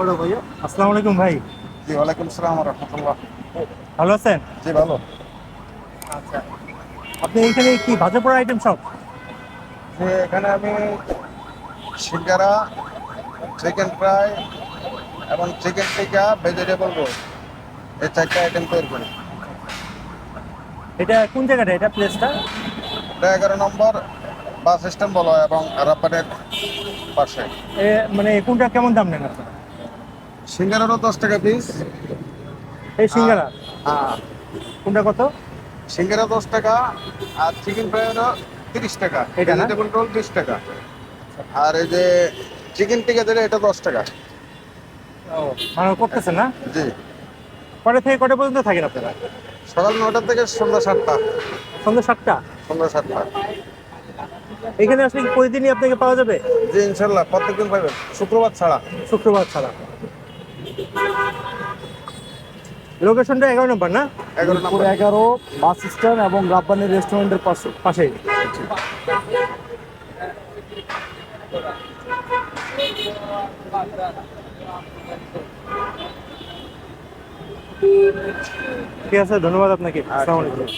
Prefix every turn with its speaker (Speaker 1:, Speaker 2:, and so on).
Speaker 1: বড় ভাইয়া। আসসালামু আলাইকুম ভাই।
Speaker 2: জি ওয়ালাইকুম আসসালাম রহমতুল্লাহ।
Speaker 1: ভালো আছেন?
Speaker 2: জি ভালো।
Speaker 1: আচ্ছা। আপনি এখানে কি ভাজা পোড়া আইটেম সব
Speaker 2: যে এখানে আমি সিঙ্গারা চিকেন ফ্রাই এবং চিকেন টিকা ভেজিটেবল রোল এই চারটা আইটেম তৈরি করি।
Speaker 1: এটা কোন জায়গাটা? এটা প্লেসটা
Speaker 2: এটা এগারো নম্বর বাস স্ট্যান্ড বলা এবং রাপানের পাশে।
Speaker 1: এ মানে কোনটা কেমন দাম নেন আপনারা?
Speaker 2: সিঙ্গারারও দশ টাকা পিস
Speaker 1: এই সিঙ্গারা?
Speaker 2: হ্যাঁ।
Speaker 1: কোনটা কত?
Speaker 2: সিঙ্গারা দশ টাকা আর চিকেন ফ্রাইয়েরও তিরিশ টাকা।
Speaker 1: এটা না?
Speaker 2: ভেজিটেবল রোল বিশ টাকা। আর এই যে চিকেন টিকা দিলে এটা দশ টাকা।
Speaker 1: ও মানে করতেছেন না?
Speaker 2: জি।
Speaker 1: কটা থেকে কটা পর্যন্ত থাকেন আপনারা?
Speaker 2: সকাল নটা থেকে সন্ধ্যা সাতটা।
Speaker 1: সন্ধ্যা সাতটা?
Speaker 2: সন্ধ্যা সাতটা।
Speaker 1: এখানে আসলে প্রতিদিনই আপনাকে পাওয়া যাবে?
Speaker 2: জি ইনশাল্লাহ প্রত্যেকদিন পাবেন। শুক্রবার ছাড়া।
Speaker 1: শুক্রবার ছাড়া। লোকেশনটা এগারো নম্বর না?
Speaker 2: এগারো
Speaker 3: এগারো বাস স্ট্যান্ড এবং রাব্বানি রেস্টুরেন্টের পাশে
Speaker 1: পাশেই ঠিক আছে ধন্যবাদ আপনাকে। আসসালামু আলাইকুম।